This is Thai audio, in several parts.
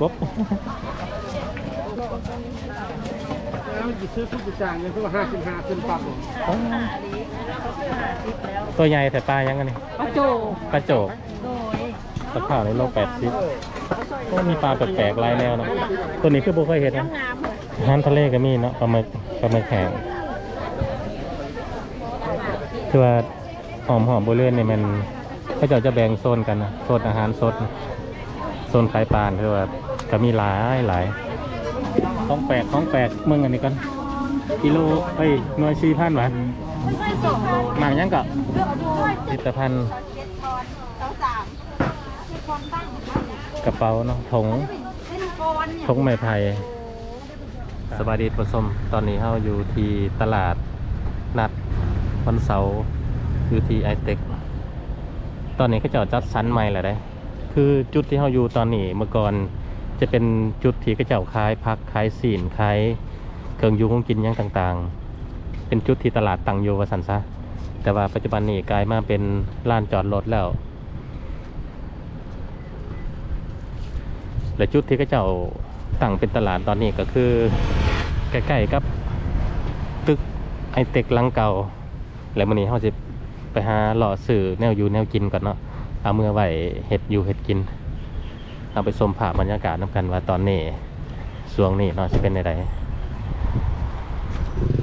กบแล้วจะซื้อทุกอย่างเงินก็ห้าสิบห้าขึ้นปั๊บผมตัวใหญ่แต่ปลายังไงนี่ปลาโจปลาโจกโดยปลาข้าวในโลกแปดสิบโอ้มีปลาแปลกๆหลายแนวเนาะตัวนี้คือบุเคยเห็นนะงามเลยอาหารทะเลก็มีเนาะปลาหมึกปลาหมึกแห้งคือว่าหอมหอมบุเรือนนี่มันเขาเจะจะแบ่งโซนกันนะโซนอาหารสดโซ นขายปลาคือว่าก็มีหลายหลายของแปลกของแปลกเมืองอันนี้กันกิโลเอ้ยหน่วยสี่พันวะหมากยังก็ผลิตภัณฑ์กระเป๋าเนาะถุงถุงไม้ไผ่สบายดีผู้ชมตอนนี้เราอยู่ที่ตลาดนัดวันเสาร์อยู่ที่ไอเต็กตอนนี้เขาเจะจัดสรรใหม่แล้วได้ คือจุดที่เราอยู่ตอนนี้เมื่อก่อนจะเป็นจุดที่เขาเจ้าขายพักขายสีนขายเครื่องยูของกินยังต่างๆ เป็นจุดที่ตลาดตังอยู่ว่าสันซะแต่ว่าปัจจุบันนี้กลายมาเป็นลานจอดรถแล้ว และจุดที่เขาเจ้าตั้งเป็นตลาดตอนนี้ก็คือใกล้ๆกับตึกไอเต็กลังเก่า แล้ววันนี้เราจะไปหาหล่อสื่อแนวอยู่แนวกินก่อนเนาะ เอาเมื่อไหวเห็ดอยู่เห็ดกิน เอาไปชมภาพบรรยากาศน้ำกันว่าตอนนี้ช่วงนี้เนาะจะเป็นไง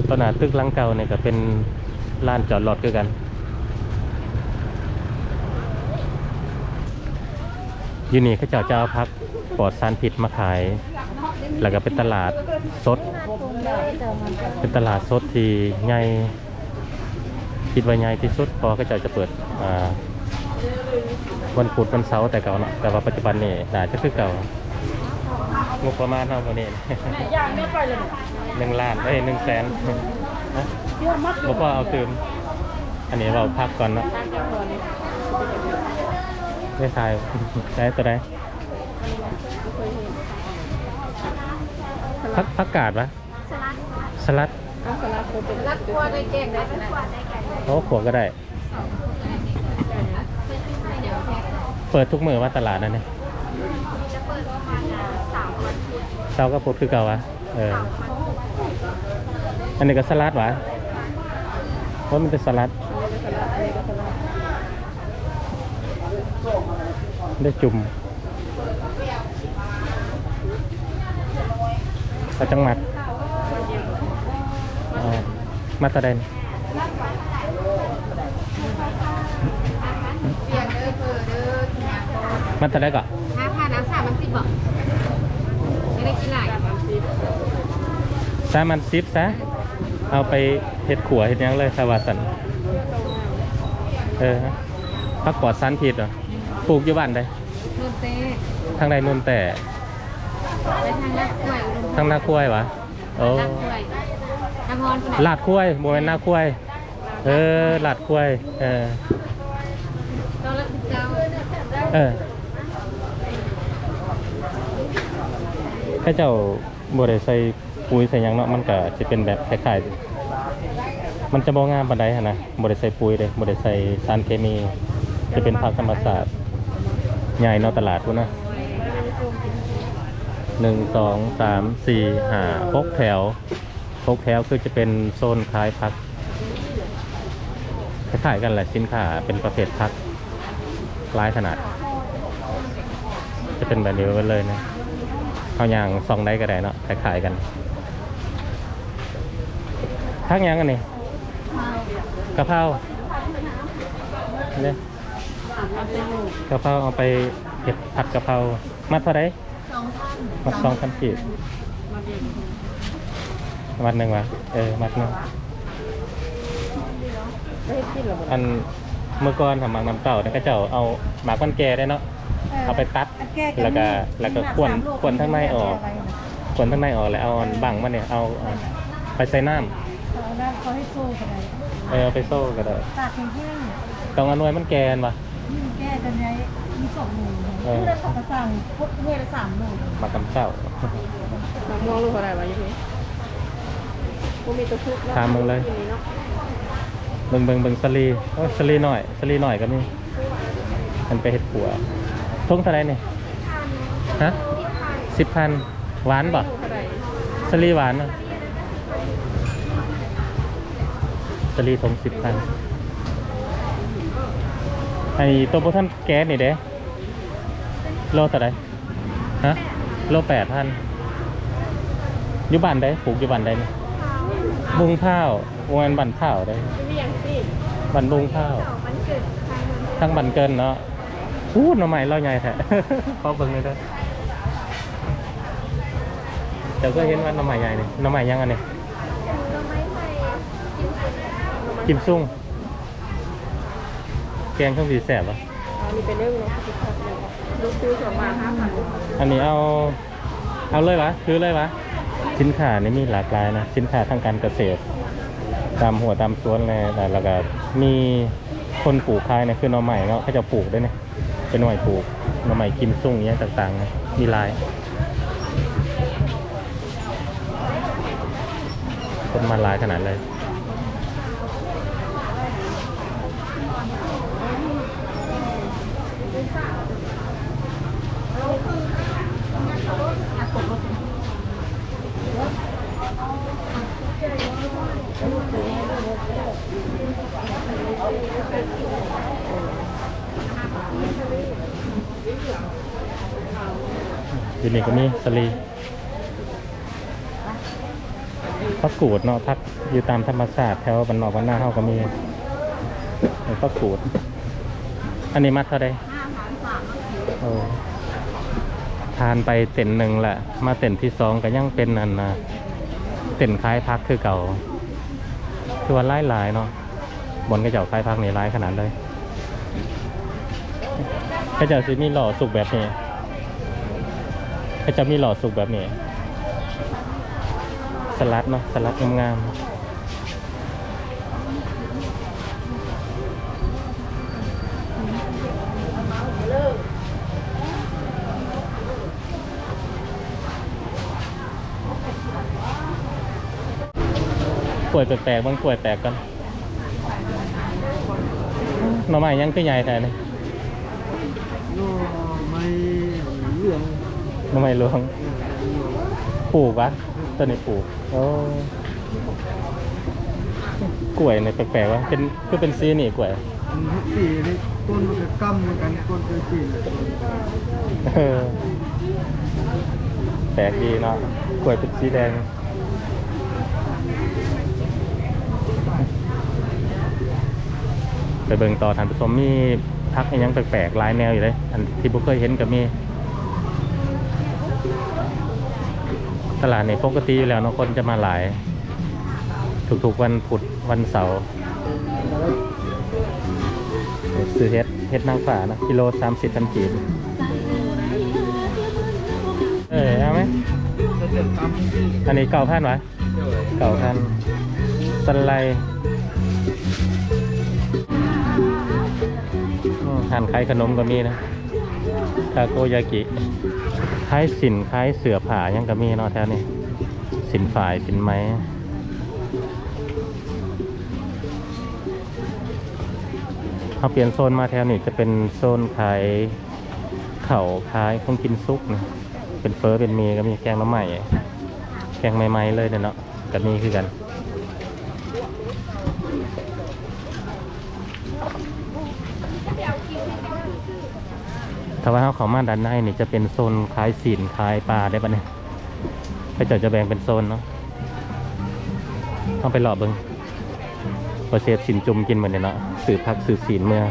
ตอนหน้าตึกหลังเก่าเนี่ยก็เป็นลานจอดรถคือกันอยู่นี่เขาเจ้าเจะเอาพักปลอดสารพิษมาขาย แล้วก็เป็นตลาดสด เป็นตลาดสดที่ใหญ่คิดว่าใหญ่ที่สุดพอเขาเจ้าจะเปิดอ่า วันพุธวันเสาร์แต่เก่าเนาะแต่ว่าปัจจุบันนี่น่าจะคือเก่างบประมาณเท่านี้ย่างไม่ไปเลยหนึ่งล้านเอ้ยหนึ่งแสนนะเยอะมากบอกว่าเอาตืมอันนี้เราพักก่อนเนาะได้ทายได้ตัวไหนพักพักกาดปะสลัดเอาสลัดโคเป็นรักกลัวได้แกงได้ขนาดโอ้ขวก็ได้ เปิดทุกมือว่าตลาดนั่นเนี่ยเช้าก็พุธคือเก่าวะเอออันนี้ก็สลัดวะเพราะมันเป็นสลัด ได้จุ่มกระจังหมัดอ่ามาตะเดน มันตะได้ก่อนห้าพันน้ำสามมันสิบบอกไม่ได้กินหลายซามันซิปซะเอาไปเห็ดขัวเห็ดหยังเลยสวัสสันเออพักปลอดสันผิดเหรอปลูกอยู่บ้านใดนุ่นเต้ทางใดนุ่นแต่ไปทางนักกล้วยอุดมทางนาคุ้ยวะโอ้นักกล้วยน้ำฮอนลาดคุ้วยโมเมนนาคุ้วยเออลาดคุ้วยเออตอนละสิบเก้า เออ ถ้าเจ้าบริใส่ปุ๋ยใส่หยังเนาะมันก็จะเป็นแบบคล้ายๆมันจะบ่งามปานใดหั้นนะบริใส่ปุ๋ยเลยบริใส่สารเคมี จะเป็นผักธรรมศาสตร์ใหญ่เนอกตลาดพุ่นนะหนึ่งสองสามสี่ห้าหกแถวหกแถวคือจะเป็นโซนขายผักคล้ายๆกันแหละสินค้าเป็นประเภทผักหลายขนาด จะเป็นแบบนี้ไปเลยนะ เอาอย่างซองได้ก็ได้เนาะขายๆกันทักหยังกันนี่กะเพราเนี่ยกะเพราเอาไปเห็ดผัดกะเพรามัดเท่าไหรมัดสองพันกีบมัดหนึ่งวะเออมัดหนึ่งอันเมื่อก่อนทำหมากน้ำเต่าเนี่ยก็เจ้าเอาหมากมันแก่ได้เนาะ เอาไปตัดแล้วก็แล้วก็ขวนขวนข้างในออกขวนข้างในออกแล้วเอาอันบังมันเนี่ยเอาเอาไปใส่น้เอาได้เขาให้โซ่กันได้ำเออเอาไปโซ่ก็ได้ตากแห้งต้องเอาหน่วยมันแกนปะๆนี่แก้กันไงมีสองหนูเออผู้ได้สองกระสังพวกเฮละสามหนูมากำเจ้ามะม่วงลูกเท่าไหร่วะยี่พี่กูมีตัวชุบถามมึงเลยทีนี้เนาะเบิ่งเบิ่งเบิ่งสลีโอ้ยสลีหน่อยสลีหน่อยก็มีมันไปเห็ดผัว ทงเท่าไหรนี่ฮะสิบพันหวานบ่ลูกเท่าสลีหวานเนอะสลีทงสิบพันไอ้ตัวโบท่านแก๊สนี่เด้โลเท่าไหรฮะโลแปดพันอยู่บ้านได้ปลูกอยู่บ้านได้นี่บุงข้าววันบันข้าวได้บันบุงข้าว ทั้งบันเกินเนาะ พูดหน่อไม้เล่าใหญ่แท้พอเบิ่งเลยด้อเดี๋ยวก็เห็นว่าหน่อไม้ใหญ่นี่หน่อไม้ยังอันนี้กิมซุ่งแกงเครื่องสีแสบอะอันนี้เป็นเรื่องเนาะลูกซื้อสองมาห้าพันอันนี้เอาเอาเลยวะซื้อเลยวะสินค้านี่มีหลากหลายนะสินค้าทางการเกษตร ตามหัวตามสวนเลยแล้วแล้วก็มีคนปลูกขายเนี่ยคือหน่อไม้เนาะเขาจะปลูกได้เนี่ย เป็นหน่วยปลูกหน่อไม้กิมซุ่งเนี้ยต่างๆนะมีลายคนมาลายขนาดเลย อยู่นี่ก็มีสลีพักกูดเนาะพักอยู่ตามธรรมศาสตร์แถวบันนอกบันหน้าเฮาก็มีพักกูด อันนี้มัดเท่าไดโอ้ทานไปเต็นหนึ่งแหละ มาเต็นที่สองก็ยังเป็นอันนะเต็นคล้ายพักคือเก่าคือว่าหลายๆเนาะบนกระเจ้าคล้ายพักนี่หลายขนาดเลย กระเจ้าสิมีหล่อสุกแบบนี้ก็จะมีหล่อสุกแบบนี้ สลัดเนาะสลัดงามๆกล้วยแปลกๆบางกล้วยแปลกกันหน่อไม้ยังคือใหญ่แต่นี่โน่ไม่เหลืองหน่อไม้หลวงปลูกวะต้นนี้ปลูกโอ้กล้วยเนี่ยแปลกๆวะเป็นคือเป็นซีนี่กล้วยทุกสีนี่ต้นมันจะกั้มเหมือนกันต้นเคยกินเออแปลกดีเนาะกล้วยเป็นสีแดงไปเบิ่งต่อทานผู้ชมมี พักยังแปลกๆหลายแนวอยู่เลย อันที่บุเคยเห็นก็มี ตลาดนี่ปกติอยู่แล้วเนาะคนจะมาหลายทุกๆวันพุธวันเสาร์ซื้อเฮ็ดเฮ็ดนางฟ้านะกิโลสามสิบพันกีบเออเอาไหมอันนี้เก่าพันวะเก่าพันสไลด์ อืมหันขายขนมก็มีนะทาโกยากิขายสินขายเสือผ่ายังก็มีเนาะแถวนี้สินฝ่ายสินไม้เขาเปลี่ยนโซนมาแถวนี้จะเป็นโซนขายเข่าขายของกินซุกนะเป็นเฟอร์เป็นเมีก็มีแกงน้ำใหม่แกงใหม่ๆเลยเนี่ยเนาะกับนี่คือกัน ถ้าว่าเขาเขามาด้านในนี่จะเป็นโซนขายสินขายปลาได้ปะเนี่ยไปเจาจะแบ่งเป็นโซนเนาะต้องไปหลอบเบิงพอเสียบสินจุ่มกินเหมือนเนี่ยเนาะสื่อพักสื่อศีลเมื่อ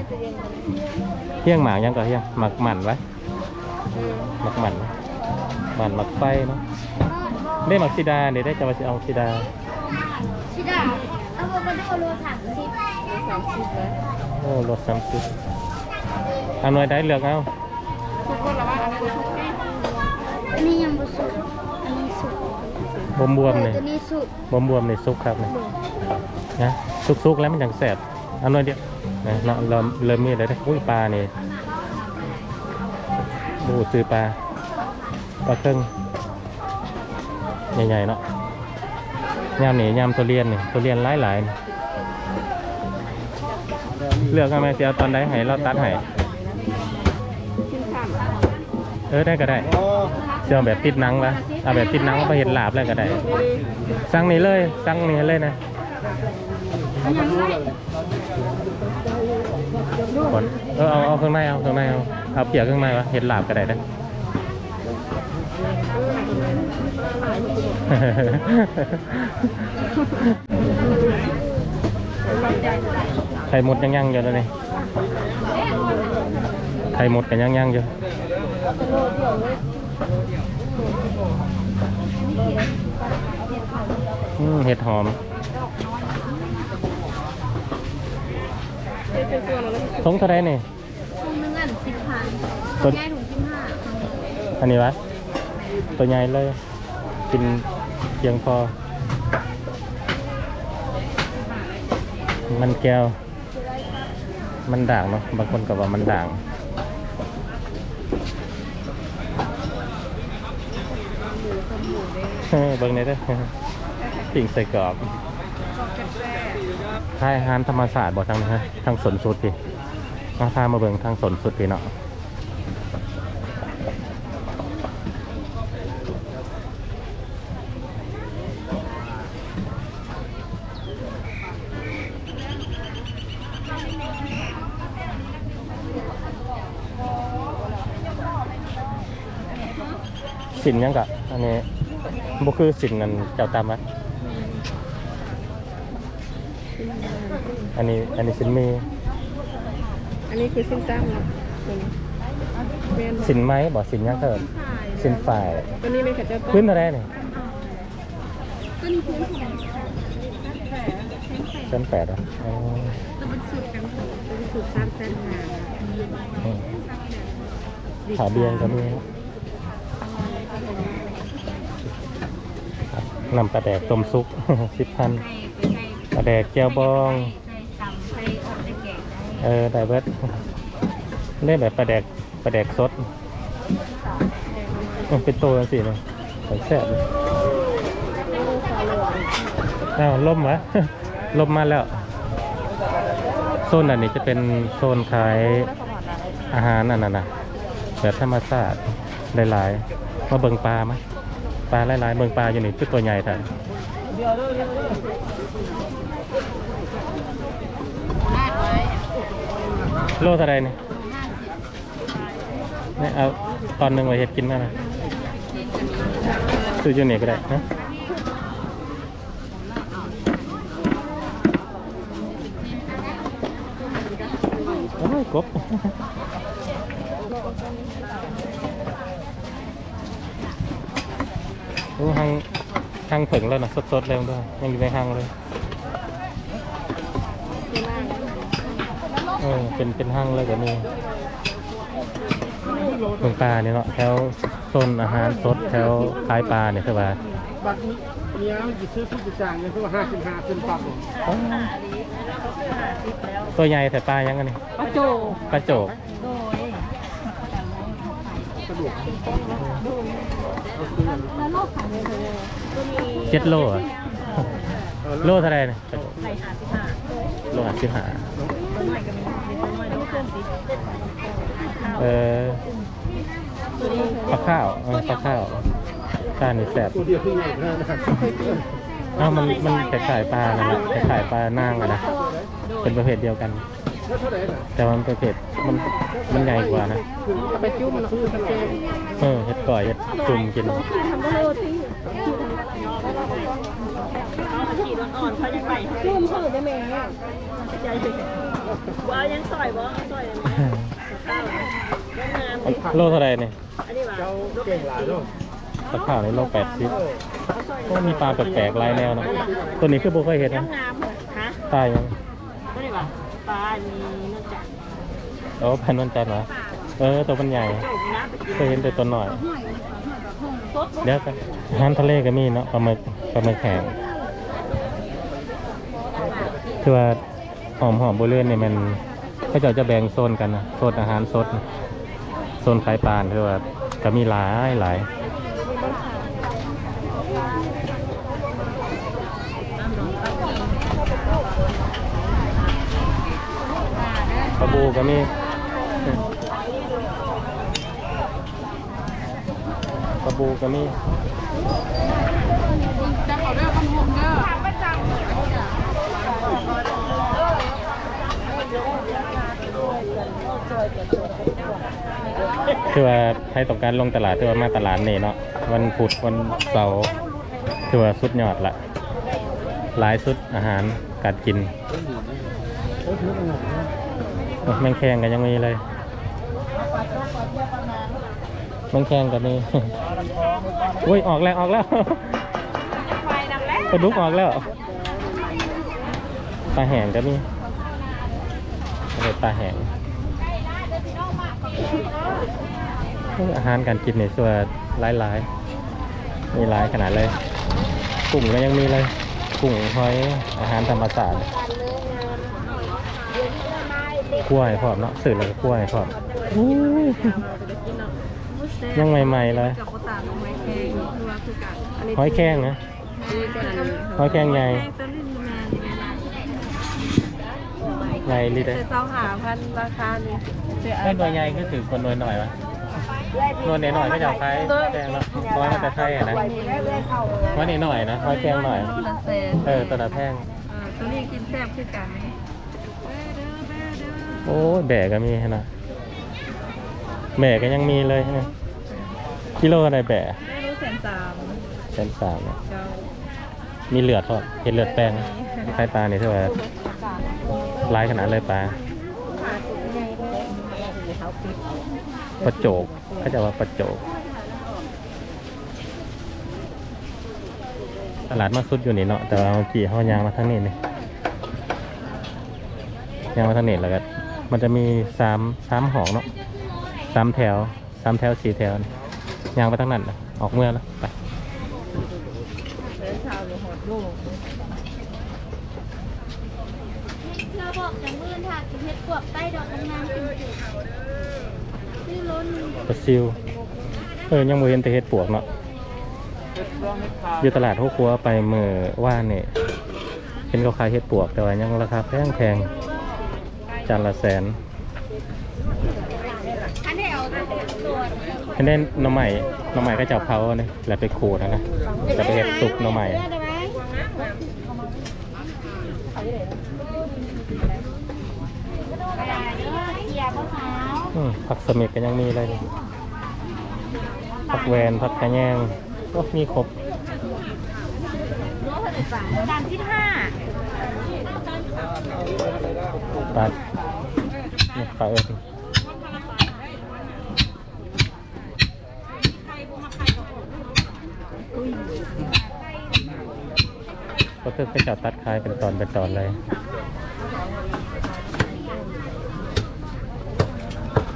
เที่ยงหมากยังก็เที่ยงหมักหมันไว้หมักหมันหมันหมักไฟเนาะได้หมักซิดาเดี๋ยวได้จะมาเอาซิดาชิดาเอาโวคาโดโลสามสิบสามสิบเลยโอ้รถสามสิบเอาหน่วยได้เลือกเอาทุกคนละว่า อันนี้ทุกที่อันนี้ยังบ่สุกอันนี้สุกบวมบวมๆเลยตัวนี้สุกบวมบวมๆในซุกครับเนี่ยนะซุกๆแล้วมันยังแสบเอาหน่อยเดียวนะเราเราเริ่มมีอะไรได้อุ้ยปลานี่ดูซื้อปลาปลาเครื่องใหญ่ๆเนาะยามนี่ยามตัวเรียนนี่ตัวเรียนหลายๆนี่เลือกเอาไหมเสียตอนใดให้เราตัดให้ชิ้นสาม เออได้ก็ได้เสื้อแบบติดหนังวะเอาแบบติดหนังไปเห็นหลาบเลยก็ได้ สั่งนี้เลยสั่งนี้เลยนะก่อนเออเอาเอาเครื่องในเอาเครื่องในเอาเอาเปียกเครื่องในวะเห็ดลาบก็ได้นะไข่หมดยังยังอยู่แล้วนี่ไข่หมดกันยังยังอยู่ อืมเห็ดหอมเจ๊ส่วนแล้วทงเท่าไรนี่ถุงนึงอันสิบพันต้นแค่ถุงสิบห้าอันนี้วะ ตัวใหญ่เลย กินเพียงพอ มันแก้ว มันด่างเนาะ บางคนก็ว่ามันด่าง เออเบิ่งในอยเด้อปิ่งใส่กรอบค่ายอาหารธรรมศาสตร์บอกทางนี้ฮะทางสนสุดพี่มาพามาเบิ่งทางสนสุดพี่เนาะสินยังกะอันนี้ บ่คือสินนั่นเจ้าตามไหมอันนี้อันนี้สินมีอันนี้คือสิ้นตั้มนะตัวนี้เป็นสินไหมบอกสินยังเถิดสินฝ่าย ตัวนี้เป็นขัดเจ้าต้พื้นนเท่าไรเนี่ยต้นพื้นของเส้นแปดอะอ๋อตัวเป็นสูตรกันเถอะเป็นสูตรสามเส้นหาอืมขาเบียงก็มีนำปลาแดกต้มซุป สิบพันใส่ไปใส่ปลาแดกแก้วบองใส่ตำใส่อบใส่แกงได้เออได้เบิดเล่นแบบปลาแดกปลาแดกสดมันเป็นตัวจังสิเนาะใส่แซ่บเลยอ้าวล่มวะล่มมาแล้ว โซนอันนี้จะเป็นโซนขายอาหารอันนั้นนะแบบธรรมชาติหลายๆมาเบิ่งปลาไหม ปลาหลายๆเบิ่งปลาอยู่นี่คือตัวใหญ่ท่านลาดไว้โลเท่าไรเนี่ยห้าสิบเนี่ยเอาตอนหนึ่งไว้เห็ดกินได้ไหมซื้ออยู่นี่ก็ได้นะโอ้ยกบ โอ้หังหังผึ่งแล้วนะสดๆเลยมันด้วยยังอยู่ในหังเลยเออเป็นเป็นหังเลยก็มีเมืองปลาเนี่ยเนาะแถวโซนอาหารสดแถวขายปลาเนี่ยคือว่าบัตรนี้เนี้ยมันจะซื้อผู้จะจ้างเงินเพื่อห้าสิบห้าขึ้นปรับผมอ๋อตัวใหญ่แต่ปลายังกันนี่ปลาโจปลาโจก สะดวก แล้วโลกขาย เลยเจ็ดโลอะเออโลเท่าไหรเนี่ยไข่หาสิบห้าโลห้าสิบห้าต้นใหม่ก็มีต้นใหม่โลห้าสิบเออปลาข้าวเออปลาข้าวปลานี่แสบตัวเดียวที่ใหญ่ขนาดนะครับเอ้ามันมันคล้ายๆปลานะนะคล้ายๆปลานางอะนะเป็นประเภทเดียวกัน แล้วเท่าไหร่น่ะแต่ว่ามันประเภทมันมันใหญ่กว่านะเอาไปจุ่มเนาะกาแฟเออเห็ดก่อยเห็ดจุ่มกินทำก็โลที่จุ่มเพิ่มได้ไหมว่ายังซอยบ่ซอยข้าวงามโลเท่าไหรเนี่ยอันนี้ว่าเจ้าเก่งหลายเนาะปลาข้าวในโลแปดสิบก็มีปลาแปลกๆหลายแนวนะ ตัวนี้คือบุเคยเห็นนะงามฮะปลายังอันนี้ว่า ปลามีเนื่องจากโอ้พันวันจันทร์เหรอ เออ ตัวมันใหญ่จุ่มนะไปกินเคยเห็นแต่ตัวหน่อยสดเดี๋ยวกันอาหารทะเลก็มีเนาะปลาหมึกปลาหมึกแห้งคือว่าหอมหอมๆบริเวณนี่มันเขาเจะจะแบ่งโซนกันนะโซนอาหารสดนะโซนขายปลาคือว่าก็มีหลายหลาย ปูก็มีกระบูก็มีจะเอาเด้อคนหงเด้อคือว่าใครต้องการลงตลาดคือว่ามาตลาดนี่เนาะวันพุธวันเสาร์คือว่าสุดยอดละหลายสุดอาหารการกินอ แมงแคงกันยังมีเลยแมงแคงกันนี่อุ้ยออกแล้วออกแล้วปลาดุกออกแล้วปลาแหงก็มีอะไรปลาแหงอาหารการกินในส่วนหลายๆมีหลายขนาดเลย กุ้งก็ยังมีเลย กุ้งหอยอาหารธรรมชาติ กล้วยพร้อมเนาะสื่อเลยกล้วยพร้อมอุ้ยยังใหม่ๆเลยกับโคตาหอยแครงคือว่าคือกันอันนี้หอยแครงนะคือกันอันนี้หอยแครงใหญ่ตัวนี้แมนใหญ่ลิเด้แต่เจ้าหาพันราคานี่เจอไอ้หน่วยใหญ่ก็ถือคนหน่วยหน่อยวะหน่วยหน่อยๆก็จะเอาคล้ายแครงเนาะเพราะว่ามันจะไข่อะนะหน่วยหน่อยๆนะหอยแครงหน่อยโลละแสนเออตัวละแพงเออตัวนี้กินแซ่บคือกัน โอ้ยแบกก็มีนะแบกก็ยังมีเลยนะกิโลอะไรแบกไม่รู้แสนสามเส้นสามเนี่ยเจ้ามีเลือดทอดเห็นเลือดแป้งไข่ปลาเนี่ยเท่าไหร่ลายขนาดเลยปลาปลาโจกเขาจะว่าปลาโจกตลาดมาสุดอยู่นี่เนาะแต่ว่าเมื่อกี้เขายางมาทางนี้นี่ยางมาทางนี้แล้วก็ มันจะมีสามสามหองเนาะสามแถวสามแถวสี่แถวนี่ยางไปทางนั้นนะออกเมื่อแล้วไปแสนชาวหรือหอดลูกเธอบอกจะมื่นค่ะกินเห็ดกวบใต้ดอกงามๆกินซื้อล้นปลาซิวเออยังบ่เห็นแต่เห็ดปวกเนาะอยู่ตลาดหัวครัวไปเมื่อว่านเนี่ยเห็นเขาขายเห็ดปวกแต่ว่ายังราคาแพงแพง จานละแสนอันนี้เอาตัวเห็นได้หน่อใหม่หน่อใหม่ก็จะเอาเผาเนี่ยแล้วไปขูดนะนะจะไปเห็ดสุกหน่อใหม่ได้ไหมกระดาษเยอะเกียร์มะพร้าวอืมผักสมิกก็ยังมีเลยนี่ผักแวนผักกระแยงโอ้มีครบสามสิบห้าปลา นี่ปลาเอิญก็คือไปจับตัดคายเป็นตอนเป็นตอนเลย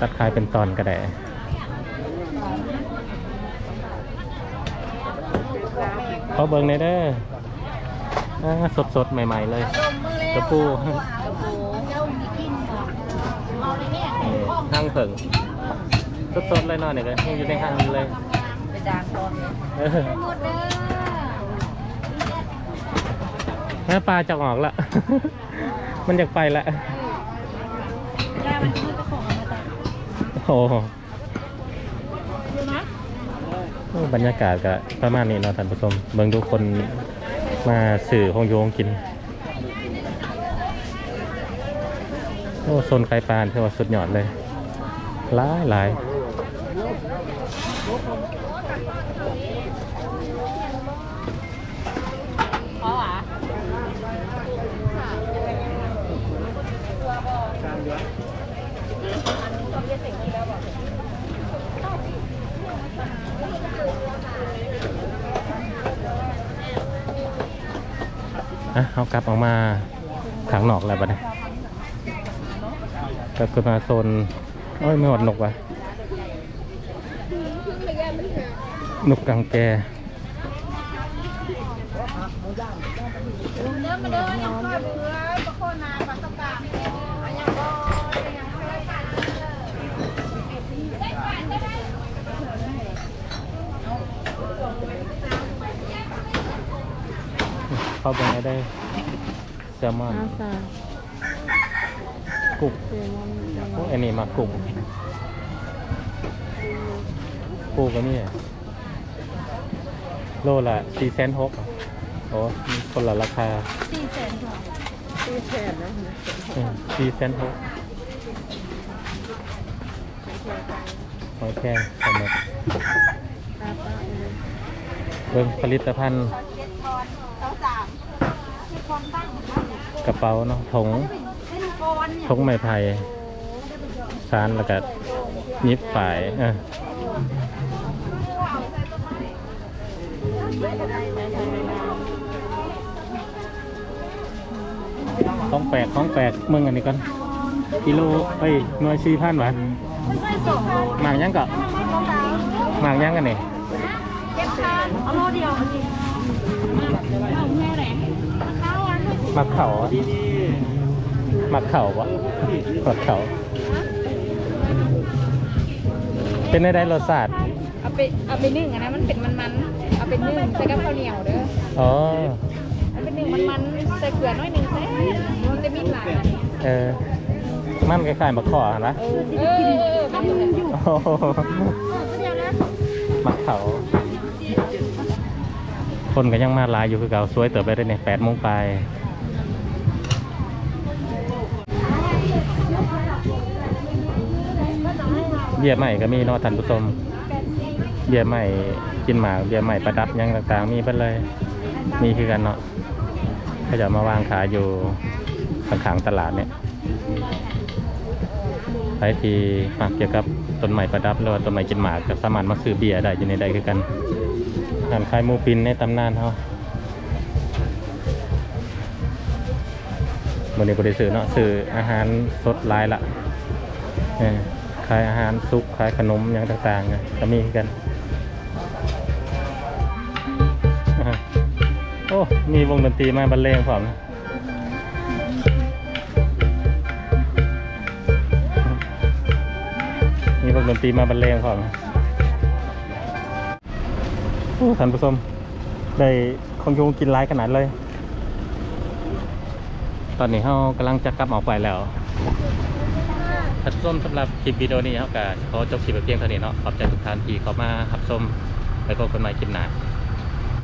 ตัดคายเป็นตอนก็ได้เขาเบิ่งในอยเด้ออ่าสดๆใหม่ ๆ เลยกระปู โอ้โหเจ้ามีกินเหรอเอาเลยเนี่ย ห้างเผิงสดๆเลยเนอนเนี่ยก็ยังอยู่ในห้างอยู่เลยไปจานตอนนี้เออหมดเด้อแม่ปลาจะออกละ มันอยากไปละได้มันคือเจ้าของเอามาตัดโอ้โหดูนะบรรยากาศก็ประมาณนี้เนาะท่านผู้ชมเบิ่งทุกคนมาสื่อของโยงกิน โอ้โซนไข่ปลาเท่าว่าสุดยอดเลย หลายหลายอะเอากลับออกมาขังหนอกแล้วบัดนี้กลับขึ้นมาโซน โอ้ยไม่หดนกว่ะนกกังแกเด้อมาเด้อยังค่อยเบื่อประโคนนาปลาตะกเข้าไปได้แซลมอนอาซา กุ้งเซมอนโอ้อันนี้มากุ้งปูก็มีอะโลละสี่แสนหกโอ้คนละราคาสี่แสนกว่าที่แทนนะสี่แสนหกหอยแครงสมมติเบิ่งผลิตภัณฑ์เจ็ดกอนเก้าสามเจ็ดกอนตั้งกระเป๋าเนาะถง เป็นกอนเนี่ยถงไม้ไผ่สารแล้วก็ยิบฝ่ายเออของแปลกของแปลกเมืองอันนี้ก่อนกิโลเอ้ยหน่วยสี่พันบาทไม่ใช่สองโลหมากยังก็เก้าสามหมากยังกันนี่เจ็ดพันเอาโลเดียวจริงเอาแม่แหละข้าวอันหมักเข่าอะห มักเข่าปะหมักเข่าเป็นในได้รสชาติเอาไปเอาไปนึ่งอันนั้นมันเป็นมันๆเอาไปนึ่งใส่กับข้าวเหนียวเด้ออ๋อ เอาไปนึ่งมันๆใส่เกลือน้อยหนึ่งใส่มันจะมีหลายเออ มันคล้ายๆหมักข่อหั่นนะ เออเออเออมันอยู่โอ้โหเดียวนะหมักเข่าคนก็ยังมาหลายอยู่คือเก่าสวยเติบไปได้เนี่ยแปดโมงปลาย บี้ยใหม่ก็มีเนาะท่านผู้ชมเบียร์ใหม่กินหมากเบียร์ใหม่ประดับยังต่างๆ มีเพิ่นเลย มีคือกันเนาะเขาจะมาวางขายอยู่ข้างๆตลาดเนี่ยใครที่มักเกี่ยวกับต้นไม้ประดับหรือว่าต้นไม้กินหมากก็สามารถมาซื้อเบียร์ได้อยู่ในใดคือกันร้านขายมูปินในตำนานเขาวันนี้บริสื่อเนาะซื้ออาหารสดลายละเออ ขายอาหารซุปขายขนมหยังต่างๆเนี่ยก็มีกันโอ้มีวงดนตรีมาบรรเลงผมมีวงดนตรีมาบรรเลงผมโอ้ท่านผู้ชมได้ของโยงกินร้ายขนาดเลย ตอนนี้เรากำลังจะกลับออกไปแล้ว ชมสำหรับคลิปวิดีโอนี้เขาก็ขอจบคลิปไปเพียงเท่านี้เนาะขอบใจทุกท่านที่เข้ามารับชมแล้วก็คนใหม่คลิปหน้า